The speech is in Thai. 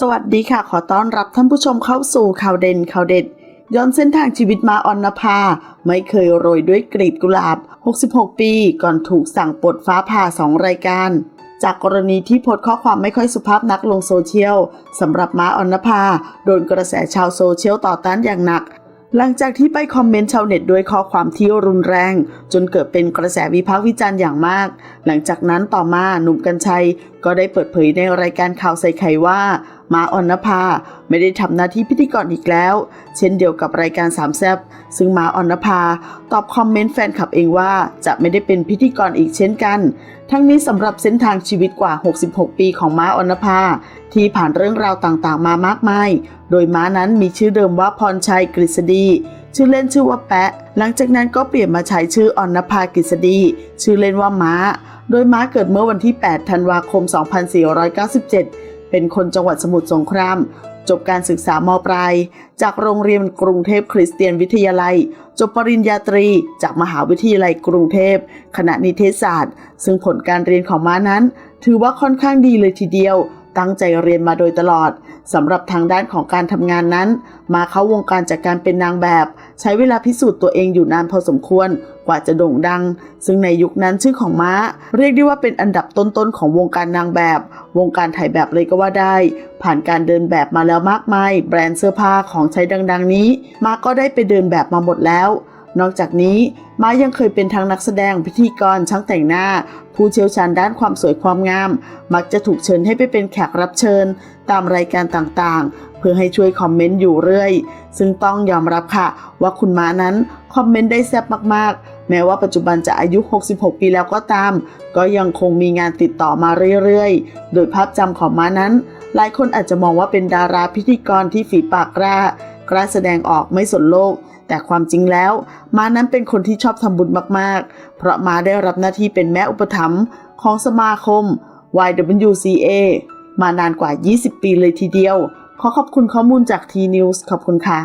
สวัสดีค่ะ ขอต้อนรับท่านผู้ชมเข้าสู่ข่าวเด่นข่าวเด็ด ย้อนเส้นทางชีวิตมาออนภา ไม่เคยโรยด้วยกลีบกุหลาบ 66 ปี ก่อนถูกสั่งปลดฟ้าผ่าสองรายการ จากกรณีที่โพสข้อความไม่ค่อยสุภาพนักลงโซเชียลสำหรับม้าออนภา โดนกระแสชาวโซเชียลต่อต้านอย่างหนัก หลังจากที่ไปคอมเมนต์ชาวเน็ตด้วยข้อความที่รุนแรง จนเกิดเป็นกระแสวิพากษ์วิจารณ์อย่างมาก หลังจากนั้นต่อมาหนุ่มกัญชัย ก็ได้เปิดเผยในรายการข่าวใส่ไข่ว่ามาออนภาไม่ได้ทำหน้าที่พิธีกรอีกแล้ว เช่นเดียวกับรายการสามแซบซึ่งมาออนภาตอบคอมเมนต์แฟนคลับเองว่าจะไม่ได้เป็นพิธีกรอีกเช่นกัน ทั้งนี้สำหรับเส้นทางชีวิตกว่า 66 ปีของม้าอนภา ที่ผ่านเรื่องราวต่างๆ มามากมาย โดยม้านั้นมีชื่อเดิมว่าพรชัยกฤษฎีชื่อเล่นชื่อว่าแปะ หลังจากนั้นก็เปลี่ยนมาใช้ชื่อออนภากฤษฎีชื่อเล่นว่าม้า โดยม้าเกิดเมื่อวันที่ 8 ธันวาคม 2497 เป็นคนจังหวัดสมุทรสงคราม จบการศึกษามปลาย จากโรงเรียนกรุงเทพคริสเตียนวิทยาลัย จบปริญญาตรีจากมหาวิทยาลัยกรุงเทพคณะนิเทศศาสตร์ ซึ่งผลการเรียนของม้านั้น ถือว่าค่อนข้างดีเลยทีเดียว ตั้งใจเรียนมาโดยตลอดสำหรับทางด้านของการทำงานนั้น มาเข้าวงการจากการเป็นนางแบบ ใช้เวลาพิสูจน์ตัวเองอยู่นานพอสมควรกว่าจะโด่งดัง ซึ่งในยุคนั้นชื่อของม้า เรียกได้ว่าเป็นอันดับต้นๆของวงการนางแบบ วงการถ่ายแบบเลยก็ว่าได้ ผ่านการเดินแบบมาแล้วมากมาย แบรนด์เสื้อผ้าของใช้ดัง ๆ นี้ ม้าก็ได้ไปเดินแบบมาหมดแล้ว นอกจากนี้ม้ายังเคยเป็นทั้งนักแสดงพิธีกรช่างแต่งหน้า ผู้เชี่ยวชาญด้านความสวยความงาม มักจะถูกเชิญให้ไปเป็นแขกรับเชิญ ตามรายการต่างๆ เพื่อให้ช่วยคอมเมนต์อยู่เรื่อย ซึ่งต้องยอมรับค่ะ ว่าคุณมานั้นคอมเมนต์ได้แซ่บมากๆ แม้ว่าปัจจุบันจะอายุ 66 ปีแล้วก็ตาม ก็ยังคงมีงานติดต่อมาเรื่อยๆ โดยภาพจำของมานั้น หลายคนอาจจะมองว่าเป็นดาราพิธีกรที่ฝีปากกล้ากล้าแสดงออกไม่สนโลก แต่ความจริงแล้วม้านั้นเป็นคนที่ชอบทำบุญมากๆ เพราะม้าได้รับหน้าที่เป็นแม่อุปถัมภ์ของสมาคม YWCA มานานกว่า 20 ปีเลยทีเดียว ขอขอบคุณข้อมูลจาก T News ขอบคุณค่ะ